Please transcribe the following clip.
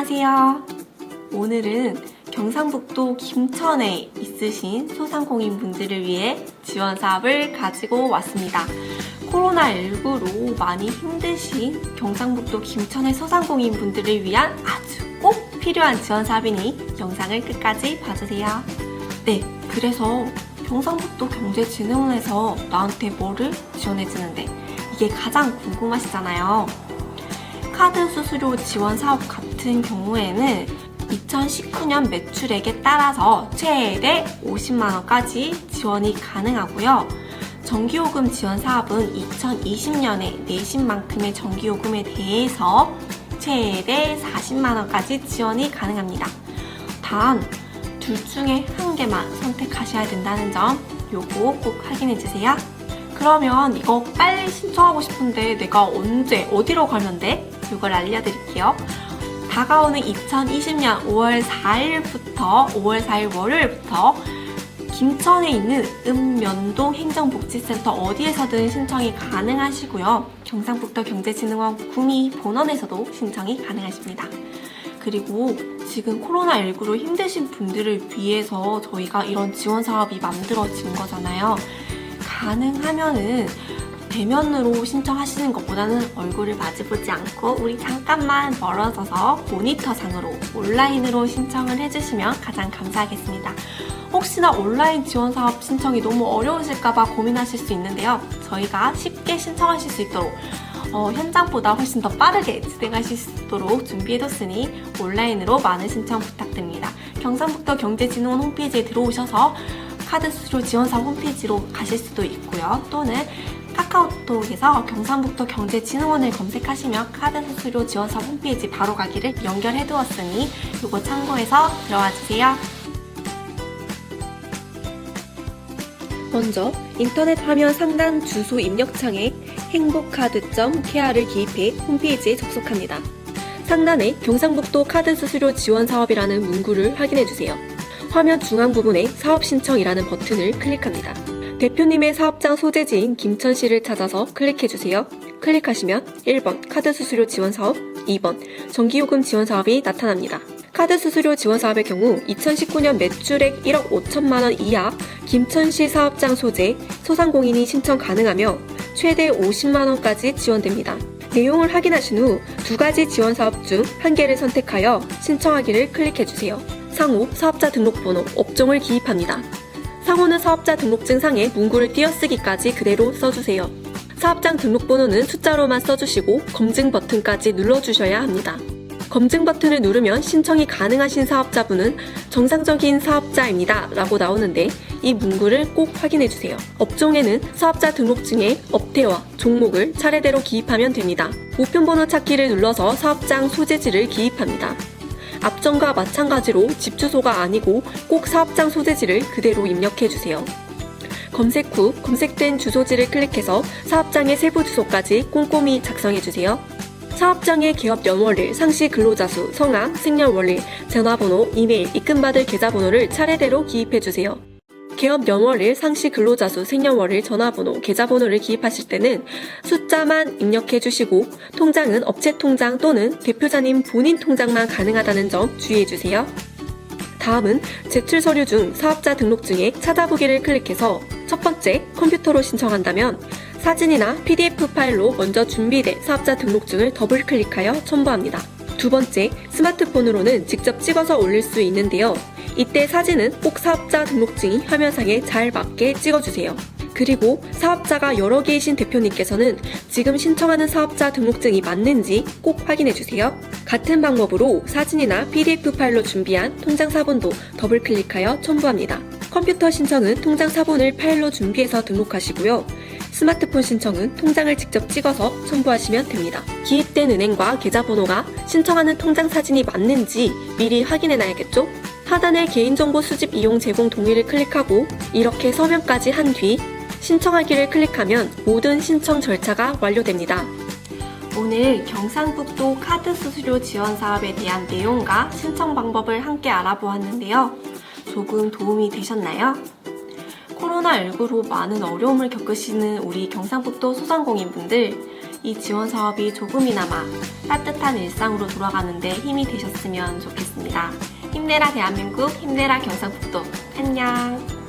안녕하세요. 오늘은 경상북도 김천에 있으신 소상공인 분들을 위해 지원 사업을 가지고 왔습니다. 코로나19로 많이 힘드신 경상북도 김천의 소상공인 분들을 위한 아주 꼭 필요한 지원 사업이니 영상을 끝까지 봐주세요. 네, 그래서 경상북도 경제진흥원에서 나한테 뭐를 지원해주는데 이게 가장 궁금하시잖아요. 카드 수수료 지원 사업 같은 경우에는 2019년 매출액에 따라서 최대 50만 원까지 지원이 가능하고요. 전기요금 지원 사업은 2020년에 내신 만큼의 전기요금에 대해서 최대 40만 원까지 지원이 가능합니다. 단, 둘 중에 한 개만 선택하셔야 된다는 점 요거 꼭 확인해 주세요. 그러면 이거 빨리 신청하고 싶은데 내가 언제 어디로 가면 돼? 이걸 알려드릴게요. 다가오는 2020년 5월 4일부터 5월 4일 월요일부터 김천에 있는 읍면동 행정복지센터 어디에서든 신청이 가능하시고요. 경상북도 경제진흥원 구미 본원에서도 신청이 가능하십니다. 그리고 지금 코로나19로 힘드신 분들을 위해서 저희가 이런 지원 사업이 만들어진 거잖아요. 가능하면은 대면으로 신청하시는 것보다는 얼굴을 마주보지 않고 우리 잠깐만 멀어져서 모니터상으로 온라인으로 신청을 해주시면 가장 감사하겠습니다. 혹시나 온라인 지원 사업 신청이 너무 어려우실까봐 고민하실 수 있는데요. 저희가 쉽게 신청하실 수 있도록 어, 현장보다 훨씬 더 빠르게 진행하실 수 있도록 준비해뒀으니 온라인으로 많은 신청 부탁드립니다. 경상북도 경제진흥원 홈페이지에 들어오셔서 카드 수수료 지원사 홈페이지로 가실 수도 있고요. 또는 카카오톡에서 경상북도 경제진흥원을 검색하시면 카드 수수료 지원사 홈페이지 바로 가기를 연결해 두었으니 이거 참고해서 들어와 주세요. 먼저 인터넷 화면 상단 주소 입력창에 행복카드.kr을 기입해 홈페이지에 접속합니다. 상단에 경상북도 카드 수수료 지원 사업이라는 문구를 확인해 주세요. 화면 중앙 부분에 사업 신청이라는 버튼을 클릭합니다. 대표님의 사업장 소재지인 김천시를 찾아서 클릭해 주세요. 클릭하시면 1번 카드 수수료 지원 사업, 2번 전기요금 지원 사업이 나타납니다. 카드 수수료 지원 사업의 경우 2019년 매출액 1억 5천만 원 이하 김천시 사업장 소재 소상공인이 신청 가능하며 최대 50만 원까지 지원됩니다. 내용을 확인하신 후 두 가지 지원 사업 중 한 개를 선택하여 신청하기를 클릭해 주세요. 상호 사업자 등록번호 업종을 기입합니다. 상호는 사업자 등록증 상에 문구를 띄어쓰기까지 그대로 써주세요. 사업장 등록번호는 숫자로만 써주시고 검증 버튼까지 눌러주셔야 합니다. 검증 버튼을 누르면 신청이 가능하신 사업자분은 정상적인 사업자입니다. 라고 나오는데 이 문구를 꼭 확인해 주세요. 업종에는 사업자 등록증에 업태와 종목을 차례대로 기입하면 됩니다. 우편번호 찾기를 눌러서 사업장 소재지를 기입합니다. 앞전과 마찬가지로 집 주소가 아니고 꼭 사업장 소재지를 그대로 입력해 주세요. 검색 후 검색된 주소지를 클릭해서 사업장의 세부 주소까지 꼼꼼히 작성해 주세요. 사업장의 개업 연월일, 상시 근로자 수, 성함, 생년월일, 전화번호, 이메일, 입금받을 계좌번호를 차례대로 기입해 주세요. 개업 연월일, 상시 근로자 수, 생년월일, 전화번호, 계좌번호를 기입하실 때는 숫자만 입력해 주시고 통장은 업체 통장 또는 대표자님 본인 통장만 가능하다는 점 주의해 주세요. 다음은 제출 서류 중 사업자 등록증에 찾아보기를 클릭해서 첫 번째 컴퓨터로 신청한다면 사진이나 PDF 파일로 먼저 준비된 사업자 등록증을 더블 클릭하여 첨부합니다. 두 번째 스마트폰으로는 직접 찍어서 올릴 수 있는데요. 이때 사진은 꼭 사업자 등록증이 화면상에 잘 맞게 찍어주세요. 그리고 사업자가 여러 개이신 대표님께서는 지금 신청하는 사업자 등록증이 맞는지 꼭 확인해 주세요. 같은 방법으로 사진이나 PDF 파일로 준비한 통장 사본도 더블 클릭하여 첨부합니다. 컴퓨터 신청은 통장 사본을 파일로 준비해서 등록하시고요. 스마트폰 신청은 통장을 직접 찍어서 첨부하시면 됩니다. 기입된 은행과 계좌번호가 신청하는 통장 사진이 맞는지 미리 확인해 놔야겠죠? 하단의 개인정보 수집 이용 제공 동의를 클릭하고 이렇게 서명까지 한 뒤 신청하기를 클릭하면 모든 신청 절차가 완료됩니다. 오늘 경상북도 카드 수수료 지원 사업에 대한 내용과 신청 방법을 함께 알아보았는데요. 조금 도움이 되셨나요? 코로나19로 많은 어려움을 겪으시는 우리 경상북도 소상공인분들, 이 지원 사업이 조금이나마 따뜻한 일상으로 돌아가는데 힘이 되셨으면 좋겠습니다. 힘내라 대한민국, 힘내라 경상북도. 안녕!